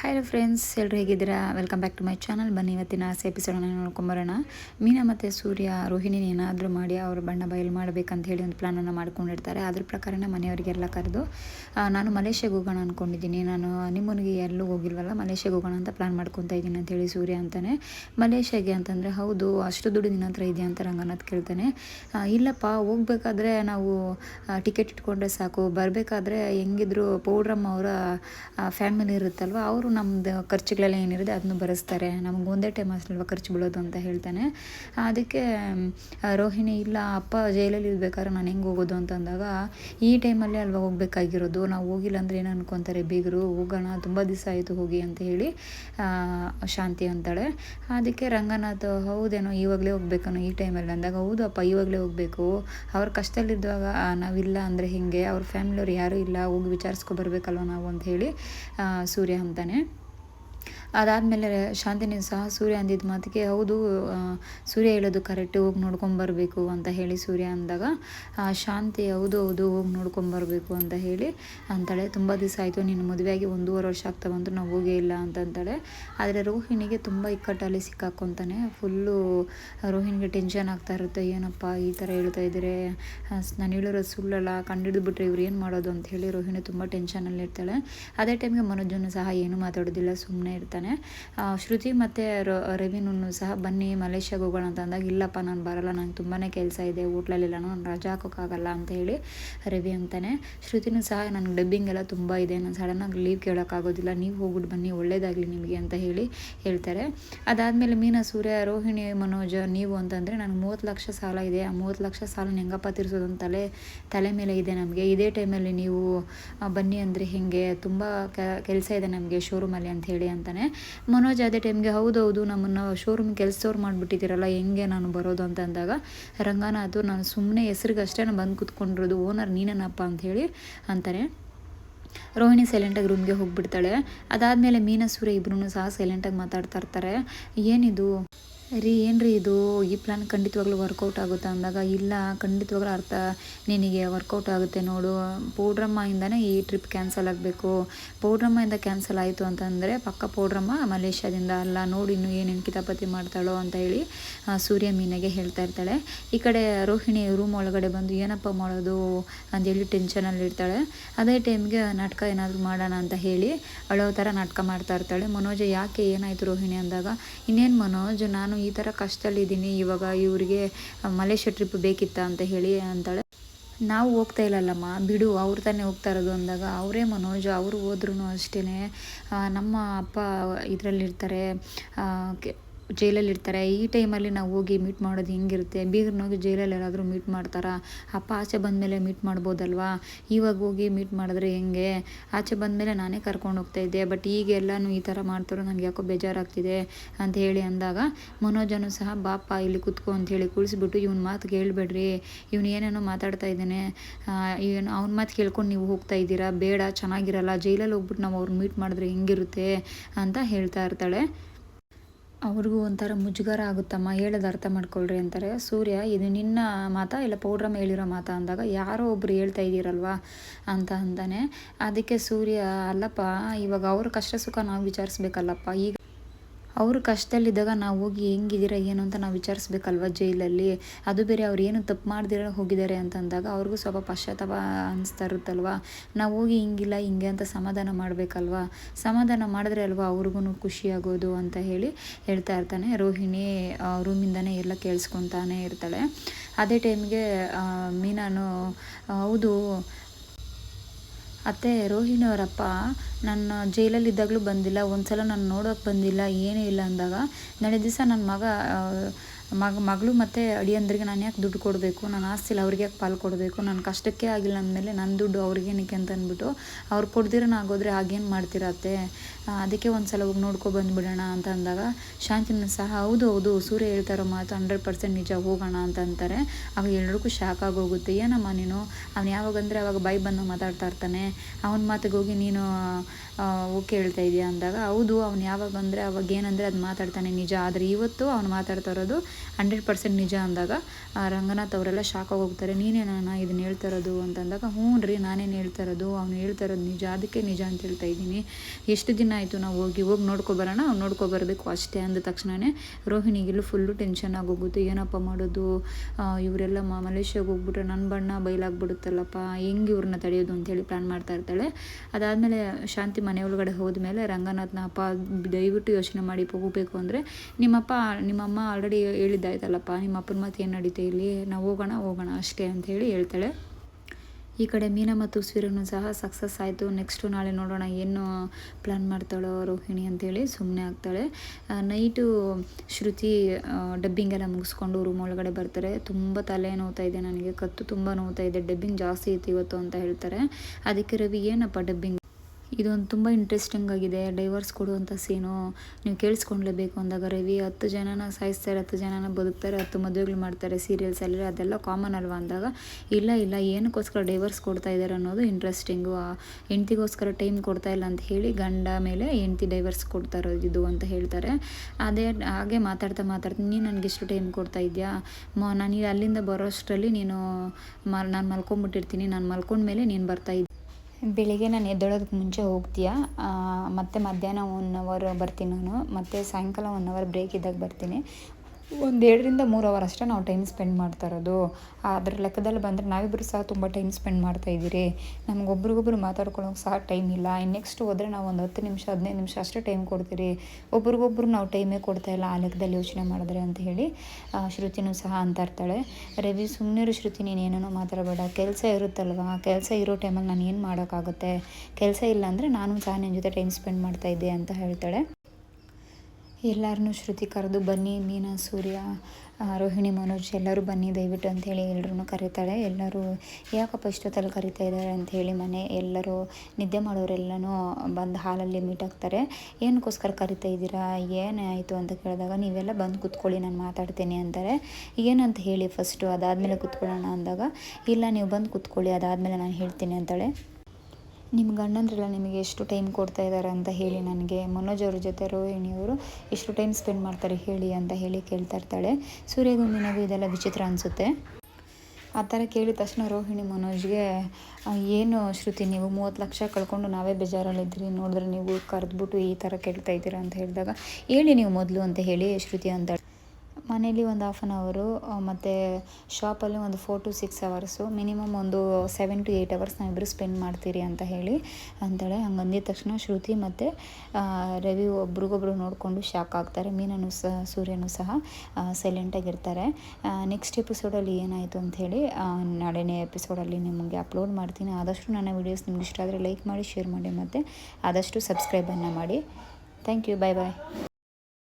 Hi friends ಎಲ್ಲರೂ ಹೇಗಿದ್ದೀರಾ? Welcome back to my channel ಬನ್ನಿ ಇವತ್ತಿನ ಎಪಿಸೋಡನ್ನು ನೋಡ್ಕೊಂಬರೋಣ. ಮೀನಾ ಮತ್ತು ಸೂರ್ಯ ರೋಹಿಣಿ ಏನಾದರೂ ಮಾಡಿ ಅವರು ಬಣ್ಣ ಬಯಲು ಮಾಡಬೇಕಂತ ಹೇಳಿ ಒಂದು ಪ್ಲಾನನ್ನು ಮಾಡ್ಕೊಂಡಿರ್ತಾರೆ. ಅದ್ರ ಪ್ರಕಾರನೇ ಮನೆಯವರಿಗೆಲ್ಲ ಕರೆದು ನಾನು ಮಲೇಷ್ಯಾಗೆ ಹೋಗೋಣ ಅಂದ್ಕೊಂಡಿದ್ದೀನಿ ನಾನು ನಿಮ್ಮನಿಗೆ ಎಲ್ಲೂ ಹೋಗಿಲ್ವಲ್ಲ ಮಲೇಷ್ಯಾಗೆ ಹೋಗೋಣ ಅಂತ ಪ್ಲಾನ್ ಮಾಡ್ಕೊತಾ ಇದ್ದೀನಿ ಅಂತ ಹೇಳಿ ಸೂರ್ಯ ಅಂತಾನೆ. ಮಲೇಷ್ಯಾಗೆ ಅಂತಂದರೆ, ಹೌದು, ಅಷ್ಟು ದುಡ್ಡು ನಿನ್ನ ಹತ್ರ ಇದೆಯಾ ಅಂತ ರಂಗನಾಥ್ ಕೇಳ್ತಾನೆ. ಇಲ್ಲಪ್ಪ, ಹೋಗ್ಬೇಕಾದ್ರೆ ನಾವು ಟಿಕೆಟ್ ಇಟ್ಕೊಂಡ್ರೆ ಸಾಕು. ಬರಬೇಕಾದ್ರೆ ಹೆಂಗಿದ್ರು ಪೌಡ್ರಮ್ಮ ಅವರ ಫ್ಯಾಮಿಲಿ ಇರುತ್ತಲ್ವ, ಅವರು ನಮ್ಮದು ಖರ್ಚುಗಳೆಲ್ಲ ಏನಿರುತ್ತೆ ಅದನ್ನು ಭರಿಸ್ತಾರೆ ನಮ್ಗೆ ಒಂದೇ ಟೈಮ್ ಅಷ್ಟಲ್ವ ಖರ್ಚು ಬೀಳೋದು ಅಂತ ಹೇಳ್ತಾನೆ. ಅದಕ್ಕೆ ರೋಹಿಣಿ, ಇಲ್ಲ, ಅಪ್ಪ ಜೈಲಲ್ಲಿ ಇರ್ಬೇಕಾದ್ರೆ ನಾನು ಹೆಂಗೆ ಹೋಗೋದು ಅಂತಂದಾಗ ಈ ಟೈಮಲ್ಲೇ ಅಲ್ವಾ ಹೋಗ್ಬೇಕಾಗಿರೋದು? ನಾವು ಹೋಗಿಲ್ಲ ಅಂದರೆ ಏನು ಅನ್ಕೊತಾರೆ ಬೀಗರು? ಹೋಗೋಣ, ತುಂಬ ದಿವಸ ಆಯಿತು ಹೋಗಿ ಅಂತ ಹೇಳಿ ಶಾಂತಿ ಅಂತಾಳೆ. ಅದಕ್ಕೆ ರಂಗನಾಥ್, ಹೌದೇನೋ ಇವಾಗಲೇ ಹೋಗ್ಬೇಕನೋ ಈ ಟೈಮಲ್ಲಿ ಅಂದಾಗ, ಹೌದು ಅಪ್ಪ ಇವಾಗಲೇ ಹೋಗಬೇಕು. ಅವ್ರ ಕಷ್ಟದಲ್ಲಿದ್ದಾಗ ನಾವಿಲ್ಲ ಅಂದರೆ ಹಿಂಗೆ? ಅವ್ರ ಫ್ಯಾಮಿಲಿಯವ್ರು ಯಾರೂ ಇಲ್ಲ, ಹೋಗಿ ವಿಚಾರಿಸ್ಕೊ ಬರಬೇಕಲ್ವ ನಾವು ಅಂತ ಹೇಳಿ ಸೂರ್ಯ ಅಂತಾನೆ. né? ಅದಾದಮೇಲೆ ಶಾಂತಿನಿ ಸಹ ಸೂರ್ಯ ಅಂದಿದ್ದ ಮಾತಿಗೆ, ಹೌದು ಸೂರ್ಯ ಹೇಳೋದು ಕರೆಕ್ಟ್, ಹೋಗಿ ನೋಡ್ಕೊಂಬರ್ಬೇಕು ಅಂತ ಹೇಳಿ ಸೂರ್ಯ ಅಂದಾಗ ಶಾಂತಿ, ಹೌದು ಹೌದು, ಹೋಗಿ ನೋಡ್ಕೊಂಬರ್ಬೇಕು ಅಂತ ಹೇಳಿ ಅಂತಾಳೆ. ತುಂಬ ದಿವಸ ಆಯಿತು, ನೀನು ಮದುವೆಯಾಗಿ ಒಂದೂವರೆ ವರ್ಷ ಆಗ್ತಾ ಬಂತು ನಾವು ಹೋಗೇ ಇಲ್ಲ ಅಂತ ಅಂತಾಳೆ. ಆದರೆ ರೋಹಿಣಿಗೆ ತುಂಬ ಇಕ್ಕಟ್ಟಲ್ಲಿ ಸಿಕ್ಕಾಕೊಂತಾನೆ. ಫುಲ್ಲು ರೋಹಿಣಿಗೆ ಟೆನ್ಷನ್ ಆಗ್ತಾ ಇರುತ್ತೆ. ಏನಪ್ಪ ಈ ಥರ ಹೇಳ್ತಾ ಇದ್ದಾರೆ? ನಾನು ಹೇಳಿರೋ ಸುಳ್ಳಲ್ಲ ಕಂಡಿಡಿದು ಬಿಟ್ರೆ ಇವ್ರು ಏನು ಮಾಡೋದು? ಅಂತ ಹೇಳಿ ರೋಹಿಣಿ ತುಂಬ ಟೆನ್ಷನಲ್ಲಿ ಇರ್ತಾಳೆ. ಅದೇ ಟೈಮ್ಗೆ ಮನೋಜನ್ನು ಸಹ ಏನು ಮಾತಾಡೋದಿಲ್ಲ ಸುಮ್ಮನೆ ಇರ್ತಾನೆ ಆ, ಶ್ರುತಿ ಮತ್ತು ರವಿನೂ ಸಹ ಬನ್ನಿ ಮಲೇಷ್ಯಾಗೆ ಹೋಗೋಣ ಅಂತ ಅಂದಾಗ ಇಲ್ಲಪ್ಪ ನಾನು ಬರಲ್ಲ ನಂಗೆ ತುಂಬಾ ಕೆಲಸ ಇದೆ ಹೋಟ್ಲಲ್ಲೆಲ್ಲ ನಾನು ರಜಾ ಹಾಕೋಕ್ಕಾಗಲ್ಲ ಅಂತ ಹೇಳಿ ರವಿ ಅಂತಾನೆ. ಶ್ರುತಿನೂ ಸಹ ನನಗೆ ಡಬ್ಬಿಂಗ್ ಎಲ್ಲ ತುಂಬ ಇದೆ ನಾನು ಸಡನ್ನಾಗಿ ಲೀವ್ ಕೇಳೋಕ್ಕಾಗೋದಿಲ್ಲ ನೀವು ಹೋಗ್ಬಿಟ್ಟು ಬನ್ನಿ ಒಳ್ಳೇದಾಗಲಿ ನಿಮಗೆ ಅಂತ ಹೇಳಿ ಹೇಳ್ತಾರೆ. ಅದಾದಮೇಲೆ ಮೀನಾ ಸೂರ್ಯ ರೋಹಿಣಿ ಮನೋಜ ನೀವು ಅಂತಂದರೆ ನನಗೆ ಮೂವತ್ತು ಲಕ್ಷ ಸಾಲ ಇದೆ ಆ ಮೂವತ್ತು ಲಕ್ಷ ಸಾಲ ಹೆಂಗಪ್ಪ ತೀರಿಸೋದು? ಅಂತ ತಲೆ ತಲೆ ಮೇಲೆ ಇದೆ ನಮಗೆ. ಇದೇ ಟೈಮಲ್ಲಿ ನೀವು ಬನ್ನಿ ಅಂದರೆ ಹೇಗೆ? ತುಂಬ ಕೆಲಸ ಇದೆ ನಮಗೆ ಶೋರೂಮಲ್ಲಿ ಅಂತ ಹೇಳಿ ಅಂತಾನೆ. ಮನೋಜ್ ಅದೇ ಟೈಮ್ಗೆ ಹೌದೌದು, ನಮ್ಮನ್ನು ಶೋರೂಮ್ ಕೆಲಸದವ್ರು ಮಾಡಿಬಿಟ್ಟಿದ್ದೀರಲ್ಲ, ಹೆಂಗೆ ನಾನು ಬರೋದು ಅಂತ ಅಂದಾಗ, ರಂಗನಾಥ್ ನಾನು ಸುಮ್ಮನೆ ಹೆಸ್ರಿಗಷ್ಟೇ ನಾನು ಬಂದು ಕೂತ್ಕೊಂಡಿರೋದು ಓನರ್ ನೀನೇನಪ್ಪ ಅಂತ ಹೇಳಿ ಅಂತಾರೆ. ರೋಹಿಣಿ ಸೈಲೆಂಟಾಗಿ ರೂಮ್ಗೆ ಹೋಗ್ಬಿಡ್ತಾಳೆ. ಅದಾದಮೇಲೆ ಮೀನಾ ಸೂರ್ಯ ಇಬ್ಬರೂ ಸಹ ಸೈಲೆಂಟಾಗಿ ಮಾತಾಡ್ತಾ ಇರ್ತಾರೆ. ಏನಿದು? ರೀ, ಏನ್ರಿ ಇದು? ಈ ಪ್ಲಾನ್ ಖಂಡಿತವಾಗ್ಲೂ ವರ್ಕೌಟ್ ಆಗುತ್ತೆ ಅಂದಾಗ? ಇಲ್ಲ, ಖಂಡಿತವಾಗ್ಲೂ ಅರ್ಥ. ನಿನಗೆ ವರ್ಕೌಟ್ ಆಗುತ್ತೆ ನೋಡು. ಪೌಡ್ರಮ್ಮಯಿಂದನೇ ಈ ಟ್ರಿಪ್ ಕ್ಯಾನ್ಸಲ್ ಆಗಬೇಕು. ಪೌಡ್ರಮ್ಮಯಿಂದ ಕ್ಯಾನ್ಸಲ್ ಆಯಿತು ಅಂತಂದರೆ ಪಕ್ಕ ಪೌಡ್ರಮ್ಮ ಮಲೇಷ್ಯಾದಿಂದ ಅಲ್ಲ, ನೋಡಿ ಇನ್ನು ಏನೇನು ಕಿತಾಪತಿ ಮಾಡ್ತಾಳೋ ಅಂತ ಹೇಳಿ ಸೂರ್ಯ ಮೀನಿಗೆ ಹೇಳ್ತಾ ಇರ್ತಾಳೆ. ಈ ಕಡೆ ರೋಹಿಣಿ ರೂಮ್ ಒಳಗಡೆ ಬಂದು, ಏನಪ್ಪ ಮಾಡೋದು? ಅಂತೇಳಿ ಟೆನ್ಷನಲ್ಲಿ ಇರ್ತಾಳೆ. ಅದೇ ಟೈಮ್ಗೆ ನಾಟಕ ಏನಾದರೂ ಮಾಡೋಣ ಅಂತ ಹೇಳಿ, ಅಳೋ ಥರ ನಾಟಕ ಮಾಡ್ತಾ ಇರ್ತಾಳೆ. ಮನೋಜ, ಯಾಕೆ ಏನಾಯಿತು ರೋಹಿಣಿ ಅಂದಾಗ? ಇನ್ನೇನು ಮನೋಜ್, ನಾನು ಈ ಥರ ಕಷ್ಟದಲ್ಲಿದ್ದೀನಿ, ಇವಾಗ ಇವರಿಗೆ ಮಲೇಷ್ಯಾ ಟ್ರಿಪ್ ಬೇಕಿತ್ತ ಅಂತ ಹೇಳಿ ಅಂತಾಳೆ. ನಾವು ಹೋಗ್ತಾ ಇಲ್ಲಲ್ಲಮ್ಮ, ಬಿಡು, ಅವ್ರು ತಾನೇ ಹೋಗ್ತಾ ಇರೋದು ಅಂದಾಗ ಅವರೇ ಮನೋಜ್, ಅವರು ಹೋದ್ರೂ ಅಷ್ಟೇ ನಮ್ಮ ಅಪ್ಪ ಇದರಲ್ಲಿರ್ತಾರೆ. ಜೈಲಲ್ಲಿ ಇರ್ತಾರೆ ಈ ಟೈಮಲ್ಲಿ ನಾವು ಹೋಗಿ ಮೀಟ್ ಮಾಡೋದು ಹೆಂಗಿರುತ್ತೆ? ಬೀಗರ್ನ ಹೋಗಿ ಜೈಲಲ್ಲಿ ಯಾರಾದರೂ ಮೀಟ್ ಮಾಡ್ತಾರಾ? ಅಪ್ಪ ಆಚೆ ಬಂದಮೇಲೆ ಮೀಟ್ ಮಾಡ್ಬೋದಲ್ವಾ? ಇವಾಗ ಹೋಗಿ ಮೀಟ್ ಮಾಡಿದ್ರೆ ಹೆಂಗೆ? ಆಚೆ ಬಂದಮೇಲೆ ನಾನೇ ಕರ್ಕೊಂಡು ಹೋಗ್ತಾ ಇದ್ದೆ. ಬಟ್ ಈಗ ಎಲ್ಲನೂ ಈ ಥರ ಮಾಡ್ತಾರೋ ನನಗೆ ಯಾಕೋ ಬೇಜಾರಾಗ್ತಿದೆ ಅಂತ ಹೇಳಿ ಅಂದಾಗ ಮನೋಜನು ಸಹ ಬಾಪ ಇಲ್ಲಿ ಕುತ್ಕೊ ಅಂತ ಹೇಳಿ ಕುಳಿಸ್ಬಿಟ್ಟು ಇವ್ನ ಮಾತು ಕೇಳಬೇಡ್ರಿ. ಇವನು ಏನೇನೋ ಮಾತಾಡ್ತಾ ಇದ್ದಾನೆ. ಇವನು ಅವ್ನ ಮಾತು ಕೇಳ್ಕೊಂಡು ನೀವು ಹೋಗ್ತಾ ಇದ್ದೀರಾ? ಬೇಡ, ಚೆನ್ನಾಗಿರಲ್ಲ. ಜೈಲಲ್ಲಿ ಹೋಗ್ಬಿಟ್ಟು ನಾವು ಅವ್ರನ್ನ ಮೀಟ್ ಮಾಡಿದ್ರೆ ಹೆಂಗಿರುತ್ತೆ ಅಂತ ಹೇಳ್ತಾ ಇರ್ತಾಳೆ. ಅವ್ರಿಗೂ ಒಂಥರ ಮುಜುಗರ ಆಗುತ್ತಮ್ಮ, ಹೇಳೋದು ಅರ್ಥ ಮಾಡ್ಕೊಳ್ರಿ ಅಂತಾರೆ. ಸೂರ್ಯ, ಇದು ನಿನ್ನ ಮಾತ? ಇಲ್ಲ ಪೌಡ್ರಮ್ಮ ಹೇಳಿರೋ ಮಾತ ಅಂದಾಗ, ಯಾರೋ ಒಬ್ರು ಹೇಳ್ತಾ ಇದ್ದೀರಲ್ವಾ ಅಂತ ಅಂದಾನೆ ಅದಕ್ಕೆ ಸೂರ್ಯ, ಅಲ್ಲಪ್ಪ, ಇವಾಗ ಅವ್ರ ಕಷ್ಟ ಸುಖ ನಾವು ವಿಚಾರಿಸ್ಬೇಕಲ್ಲಪ್ಪ, ಈಗ ಅವರು ಕಷ್ಟದಲ್ಲಿದ್ದಾಗ ನಾವು ಹೋಗಿ ಹೆಂಗಿದ್ದೀರಾ, ಏನು ಅಂತ ನಾವು ವಿಚಾರಿಸ್ಬೇಕಲ್ವ ಜೈಲಲ್ಲಿ? ಅದು ಬೇರೆ ಅವ್ರು ಏನು ತಪ್ಪು ಮಾಡ್ದಿರ, ಹೋಗಿದ್ದಾರೆ ಅಂತ ಅಂದಾಗ ಅವ್ರಿಗೂ ಸ್ವಲ್ಪ ಪಶ್ಚಾತ್ತಾಪ ಅನಿಸ್ತಾ ಇರುತ್ತಲ್ವ? ನಾವು ಹೋಗಿ ಹಿಂಗಿಲ್ಲ, ಹಿಂಗೆ ಅಂತ ಸಮಾಧಾನ ಮಾಡಬೇಕಲ್ವ? ಸಮಾಧಾನ ಮಾಡಿದ್ರೆ ಅಲ್ವಾ ಅವ್ರಿಗೂ ಖುಷಿಯಾಗೋದು ಅಂತ ಹೇಳಿ ಹೇಳ್ತಾ ಇರ್ತಾನೆ. ರೋಹಿಣಿ ರೂಮಿಂದನೇ ಎಲ್ಲ ಕೇಳಿಸ್ಕೊತಾನೆ ಇರ್ತಾಳೆ. ಅದೇ ಟೈಮ್ಗೆ ಮೀನಾನು ಹೌದು ಅತ್ತೆ ರೋಹಿಣಿ ಅವರಪ್ಪ ನನ್ನ ಜೈಲಲ್ಲಿದ್ದಾಗಲೂ ಬಂದಿಲ್ಲ, ಒಂದ್ಸಲ ನಾನು ನೋಡೋಕೆ ಬಂದಿಲ್ಲ, ಏನೂ ಇಲ್ಲ ಅಂದಾಗ ನಾಳೆ ದಿವಸ ನನ್ನ ಮಗ ಮಗ, ಮಗಳು ಮತ್ತು ಅಡಿಯಂದ್ರಿಗೆ ನಾನು ಯಾಕೆ ದುಡ್ಡು ಕೊಡಬೇಕು? ನಾನು ಆಸ್ತಿಲ್ಲ ಅವ್ರಿಗೆ ಯಾಕೆ ಪಾಲು ಕೊಡಬೇಕು? ನನ್ನ ಕಷ್ಟಕ್ಕೆ ಆಗಿಲ್ಲ ಅಂದಮೇಲೆ ನನ್ನ ದುಡ್ಡು ಅವ್ರಿಗೇನಕ್ಕೆ? ಅಂತ ಅಂದ್ಬಿಟ್ಟು ಅವ್ರು ಕೊಡ್ದಿರೋ ಆಗೋದ್ರೆ ಹಾಗೇನು ಮಾಡ್ತಿರತ್ತೆ ಅದಕ್ಕೆ ಒಂದು ಸಲ ಹೋಗಿ ನೋಡ್ಕೊ ಬಂದುಬಿಡೋಣ ಅಂತ ಅಂದಾಗ ಶಾಂತಿನ ಸಹ, ಹೌದು ಹೌದು, ಸೂರ್ಯ ಹೇಳ್ತಾರೋ ಮಾತು ಹಂಡ್ರೆಡ್ ಪರ್ಸೆಂಟ್ ನಿಜ, ಹೋಗೋಣ ಅಂತ ಅಂತಾರೆ. ಆಗ ಎಲ್ರಿಗೂ ಶಾಕ್ ಆಗೋಗುತ್ತೆ. ಏನಮ್ಮ ನೀನು? ಅವ್ನು ಯಾವಾಗಂದರೆ ಅವಾಗ ಬೈ ಬಂದು ಮಾತಾಡ್ತಾ ಇರ್ತಾನೆ. ಅವನ ಮಾತಿಗೆ ಹೋಗಿ ನೀನು ಓಕೆ ಹೇಳ್ತಾ ಇದೆಯಾ ಅಂದಾಗ, ಹೌದು, ಅವ್ನು ಯಾವಾಗ ಅಂದರೆ ಅವಾಗ ಏನಂದರೆ ಅದು ಮಾತಾಡ್ತಾನೆ ನಿಜ. ಆದರೆ ಇವತ್ತು ಅವ್ನು ಮಾತಾಡ್ತಾ ಇರೋದು ಹಂಡ್ರೆಡ್ ಪರ್ಸೆಂಟ್ ನಿಜ ಅಂದಾಗ ರಂಗನಾಥ್ ಅವರೆಲ್ಲ ಶಾಕ್ ಹೋಗ್ತಾರೆ. ನೀನೇ ನಾನು ಇದನ್ನ ಹೇಳ್ತಾ ಇರೋದು ಅಂತಂದಾಗ ಹ್ಞೂ ರೀ, ನಾನೇನು ಹೇಳ್ತಾ ಇರೋದು? ಅವ್ನು ಹೇಳ್ತಾ ಇರೋದು ನಿಜ, ಅದಕ್ಕೆ ನಿಜ ಅಂತ ಹೇಳ್ತಾ ಇದ್ದೀನಿ. ಎಷ್ಟು ದಿನ ಆಯಿತು, ನಾವು ಹೋಗಿ ಹೋಗಿ ನೋಡ್ಕೊಬರೋಣ ನೋಡ್ಕೊಬರ್ಬೇಕು ಅಷ್ಟೇ ಅಂದ ತಕ್ಷಣವೇ ರೋಹಿಣಿಗೆಲ್ಲೂ ಫುಲ್ಲು ಟೆನ್ಷನ್ ಆಗೋಗುತ್ತೆ. ಏನಪ್ಪ ಮಾಡೋದು? ಇವರೆಲ್ಲ ಮಲೇಷ್ಯಾಗೆ ಹೋಗ್ಬಿಟ್ರೆ ನನ್ನ ಬಣ್ಣ ಬಯಲಾಗ್ಬಿಡುತ್ತಲ್ಲಪ್ಪ, ಹೆಂಗೆ ಇವ್ರನ್ನ ತಡೆಯೋದು ಅಂತೇಳಿ ಪ್ಲ್ಯಾನ್ ಮಾಡ್ತಾ ಇರ್ತಾಳೆ. ಅದಾದಮೇಲೆ ಶಾಂತಿ ಮನೆ ಒಳಗಡೆ ಹೋದ್ಮೇಲೆ ರಂಗನಾಥ್ನ ಅಪ್ಪ ದಯವಿಟ್ಟು ಯೋಚನೆ ಮಾಡಿ ಹೋಗಬೇಕು ಅಂದರೆ ನಿಮ್ಮಪ್ಪ, ನಿಮ್ಮಮ್ಮ ಆಲ್ರೆಡಿ ಹೇಳಿದ್ದಾಯ್ತಲ್ಲಪ್ಪ ನಿಮ್ಮಪ್ಪನ ಮಾತು ಏನು ನಡೀತೆ ಇಲ್ಲಿ? ನಾವು ಹೋಗೋಣ ಹೋಗೋಣ ಅಷ್ಟೇ ಅಂತ ಹೇಳಿ ಹೇಳ್ತಾಳೆ. ಈ ಕಡೆ ಮೀನಾ ಮತ್ತು ಸ್ವೀರನು ಸಹ ಸಕ್ಸಸ್ ಆಯಿತು. ನೆಕ್ಸ್ಟು ನಾಳೆ ನೋಡೋಣ ಏನು ಪ್ಲ್ಯಾನ್ ಮಾಡ್ತಾಳೋ ರೋಹಿಣಿ ಅಂತೇಳಿ ಸುಮ್ಮನೆ ಆಗ್ತಾಳೆ. ನೈಟು ಶ್ರುತಿ ಡಬ್ಬಿಂಗ್ ಎಲ್ಲ ಮುಗಿಸ್ಕೊಂಡು ರೂಮ್ ಒಳಗಡೆ ಬರ್ತಾರೆ. ತುಂಬ ತಲೆ ನೋವ್ತಾ ಇದೆ ನನಗೆ, ಕತ್ತು ತುಂಬ ನೋವ್ತಾ ಇದೆ. ಡಬ್ಬಿಂಗ್ ಜಾಸ್ತಿ ಇತ್ತು ಇವತ್ತು ಅಂತ ಹೇಳ್ತಾರೆ. ಅದಕ್ಕೆ ರವಿ, ಏನಪ್ಪ ಡಬ್ಬಿಂಗ್ ಇದೊಂದು ತುಂಬ ಇಂಟ್ರೆಸ್ಟಿಂಗ್ ಆಗಿದೆ. ಡೈವರ್ಸ್ ಕೊಡುವಂಥ ಸೀನು ನೀವು ಕೇಳಿಸ್ಕೊಳ್ಲೇಬೇಕು ಅಂದಾಗ ರವಿ ಹತ್ತು ಜನನ ಸಾಯಿಸ್ತಾರೆ, ಹತ್ತು ಜನನ ಬದುಕ್ತಾರೆ, ಹತ್ತು ಮದುವೆಗಳು ಮಾಡ್ತಾರೆ ಸೀರಿಯಲ್ಸಲ್ಲಿ ಅದೆಲ್ಲ ಕಾಮನ್ ಅಲ್ವಾ ಅಂದಾಗ? ಇಲ್ಲ ಇಲ್ಲ, ಏನಕ್ಕೋಸ್ಕರ ಡೈವರ್ಸ್ ಕೊಡ್ತಾ ಇದ್ದಾರೆ ಅನ್ನೋದು ಇಂಟ್ರೆಸ್ಟಿಂಗು ಹೆಂಡ್ತಿಗೋಸ್ಕರ ಟೈಮ್ ಕೊಡ್ತಾ ಇಲ್ಲ ಅಂತ ಹೇಳಿ ಗಂಡ ಮೇಲೆ ಹೆಂಡ್ತಿ ಡೈವರ್ಸ್ ಕೊಡ್ತಾ ಇರೋದು ಅಂತ ಹೇಳ್ತಾರೆ. ಅದೇ, ಹಾಗೆ ಮಾತಾಡ್ತಾ ಮಾತಾಡ್ತಾ, ನೀನು ನನಗೆ ಇಷ್ಟು ಟೈಮ್ ಕೊಡ್ತಾ ಇದೆಯಾ? ಮ, ನಾನು ಅಲ್ಲಿಂದ ಬರೋಷ್ಟರಲ್ಲಿ ನೀನು ಮ ನಾನು ಮಲ್ಕೊಂಡ್ಬಿಟ್ಟಿರ್ತೀನಿ ನಾನು ಮಲ್ಕೊಂಡ್ಮೇಲೆ ನೀನು ಬರ್ತಾ ಬೆಳಿಗ್ಗೆ ನಾನು ಎದ್ದೊಳೋದಕ್ಕೆ ಮುಂಚೆ ಹೋಗ್ತೀಯಾ? ಮತ್ತು ಮಧ್ಯಾಹ್ನ ಒನ್ ಅವರ್ ಬರ್ತೀನಿ ನಾನು. ಮತ್ತು ಸಾಯಂಕಾಲ ಒನ್ ಅವರ್ ಬ್ರೇಕ್ ಇದ್ದಾಗ ಬರ್ತೀನಿ. ಒಂದು ಎರಡರಿಂದ ಮೂರು ಅವರ್ ಅಷ್ಟೇ ನಾವು ಟೈಮ್ ಸ್ಪೆಂಡ್ ಮಾಡ್ತಾ ಇರೋದು. ಅದ್ರ ಲೆಕ್ಕದಲ್ಲಿ ಬಂದರೆ ನಾವಿಬ್ಬರು ಸಹ ತುಂಬ ಟೈಮ್ ಸ್ಪೆಂಡ್ ಮಾಡ್ತಾ ಇದ್ದೀರಿ. ನಮ್ಗೆ ಒಬ್ರಿಗೊಬ್ರು ಮಾತಾಡ್ಕೊಳ್ಳೋಕೆ ಸಹ ಟೈಮ್ ಇಲ್ಲ. ಇನ್ನು ನೆಕ್ಸ್ಟ್ ಹೋದರೆ ನಾವು ಒಂದು ಹತ್ತು ನಿಮಿಷ, ಹದಿನೈದು ನಿಮಿಷ ಅಷ್ಟೇ ಟೈಮ್ ಕೊಡ್ತೀರಿ. ಒಬ್ರಿಗೊಬ್ರು ನಾವು ಟೈಮೇ ಕೊಡ್ತಾ ಇಲ್ಲ ಆ ಲೆಕ್ಕದಲ್ಲಿ ಯೋಚನೆ ಮಾಡಿದ್ರೆ ಅಂತ ಹೇಳಿ ಶ್ರುತಿನೂ ಸಹ ಅಂತ ಇರ್ತಾಳೆ. ರವಿ ಸುಮ್ಮನೆ ಶ್ರುತಿ, ನೀನು ಏನೇನೋ ಮಾತಾಡಬೇಡ. ಕೆಲಸ ಇರುತ್ತಲ್ವಾ? ಕೆಲಸ ಇರೋ ಟೈಮಲ್ಲಿ ನಾನು ಏನು ಮಾಡೋಕ್ಕಾಗುತ್ತೆ? ಕೆಲಸ ಇಲ್ಲ ಅಂದರೆ ನಾನು ಸಹ ನಿನ್ನ ಜೊತೆ ಟೈಮ್ ಸ್ಪೆಂಡ್ ಮಾಡ್ತಾ ಇದ್ದೆ ಅಂತ ಹೇಳ್ತಾಳೆ. ಎಲ್ಲರನ್ನೂ ಶ್ರುತಿ ಕರೆದು, ಬನ್ನಿ, ಮೀನಾ, ಸೂರ್ಯ ರೋಹಿಣಿ, ಮನೋಜ್, ಎಲ್ಲರೂ ಬನ್ನಿ, ದಯವಿಟ್ಟು ಅಂಥೇಳಿ ಎಲ್ಲರೂ ಕರೀತಾಳೆ. ಎಲ್ಲರೂ ಯಾಕಪ್ಪ ಇಷ್ಟೊತ್ತಲ್ಲಿ ಕರಿತಾ ಇದ್ದಾರೆ ಅಂಥೇಳಿ ಮನೆ ಎಲ್ಲರೂ ನಿದ್ದೆ ಮಾಡೋರೆಲ್ಲನೂ ಬಂದು ಹಾಲಲ್ಲಿ ಮೀಟ್ ಆಗ್ತಾರೆ. ಏನಕ್ಕೋಸ್ಕರ ಕರಿತಾ ಇದ್ದೀರಾ? ಏನಾಯಿತು ಅಂತ ಕೇಳಿದಾಗ, ನೀವೆಲ್ಲ ಬಂದು ಕೂತ್ಕೊಳ್ಳಿ, ನಾನು ಮಾತಾಡ್ತೀನಿ ಅಂತಾರೆ. ಏನಂತ ಹೇಳಿ ಫಸ್ಟು ಅದಾದಮೇಲೆ ಕೂತ್ಕೊಳ್ಳೋಣ ಅಂದಾಗ, ಇಲ್ಲ, ನೀವು ಬಂದು ಕೂತ್ಕೊಳ್ಳಿ, ಅದಾದಮೇಲೆ ನಾನು ಹೇಳ್ತೀನಿ ಅಂತಾಳೆ. ನಿಮ್ಮ ಗಂಡಂದ್ರೆಲ್ಲ ನಿಮಗೆ ಎಷ್ಟು ಟೈಮ್ ಕೊಡ್ತಾ ಇದ್ದಾರೆ ಅಂತ ಹೇಳಿ ನನಗೆ ಮನೋಜ್ ಅವ್ರ ಜೊತೆ ರೋಹಿಣಿಯವರು ಎಷ್ಟು ಟೈಮ್ ಸ್ಪೆಂಡ್ ಮಾಡ್ತಾರೆ ಹೇಳಿ ಅಂತ ಹೇಳಿ ಕೇಳ್ತಾ ಇರ್ತಾಳೆ. ಸೂರ್ಯಗುಂಬಿನಾಗೂ ಇದೆಲ್ಲ ವಿಚಿತ್ರ ಅನಿಸುತ್ತೆ. ಆ ಥರ ಕೇಳಿದ ತಕ್ಷಣ ರೋಹಿಣಿ ಮನೋಜ್ಗೆ ಏನು ಶ್ರುತಿ ನೀವು ಮೂವತ್ತು ಲಕ್ಷ ಕಳ್ಕೊಂಡು ನಾವೇ ಬೇಜಾರಲ್ಲಿದ್ದೀರಿ ನೋಡಿದ್ರೆ ನೀವು ಕರೆದ್ಬಿಟ್ಟು ಈ ಥರ ಕೇಳ್ತಾ ಇದ್ದೀರಾ ಅಂತ ಹೇಳಿದಾಗ, ಹೇಳಿ ನೀವು ಮೊದಲು ಅಂತ ಹೇಳಿ ಶ್ರುತಿ ಅಂತ ಮನೇಲಿ ಒಂದು ಹಾಫ್ ಆನ್ ಅವರು ಮತ್ತು ಶಾಪಲ್ಲಿ ಒಂದು four to six hours minimum ಒಂದು ಸೆವೆನ್ ಟು ಏಯ್ಟ್ ಅವರ್ಸ್ ನಾವಿಬ್ಬರು ಸ್ಪೆಂಡ್ ಮಾಡ್ತೀರಿ ಅಂತ ಹೇಳಿ ಅಂತೇಳಿ ಹಂಗೆ ಅಂದಿದ ತಕ್ಷಣ ಶ್ರುತಿ ಮತ್ತು ರವಿ ಒಬ್ರಿಗೊಬ್ರು ನೋಡಿಕೊಂಡು ಶಾಕ್ ಆಗ್ತಾರೆ. ಮೀನನು ಸಹ ಸೂರ್ಯನು ಸಹ ಸೈಲೆಂಟಾಗಿರ್ತಾರೆ ನೆಕ್ಸ್ಟ್ ಎಪಿಸೋಡಲ್ಲಿ ಏನಾಯಿತು ಅಂಥೇಳಿ ನಾಳೆನೇ ಎಪಿಸೋಡಲ್ಲಿ ನಿಮಗೆ ಅಪ್ಲೋಡ್ ಮಾಡ್ತೀನಿ. ಆದಷ್ಟು ನನ್ನ ವೀಡಿಯೋಸ್ ನಿಮ್ಗೆ ಇಷ್ಟ ಆದರೆ ಲೈಕ್ ಮಾಡಿ ಶೇರ್ ಮಾಡಿ ಮತ್ತು ಆದಷ್ಟು ಸಬ್ಸ್ಕ್ರೈಬನ್ನು ಮಾಡಿ. Thank you bye bye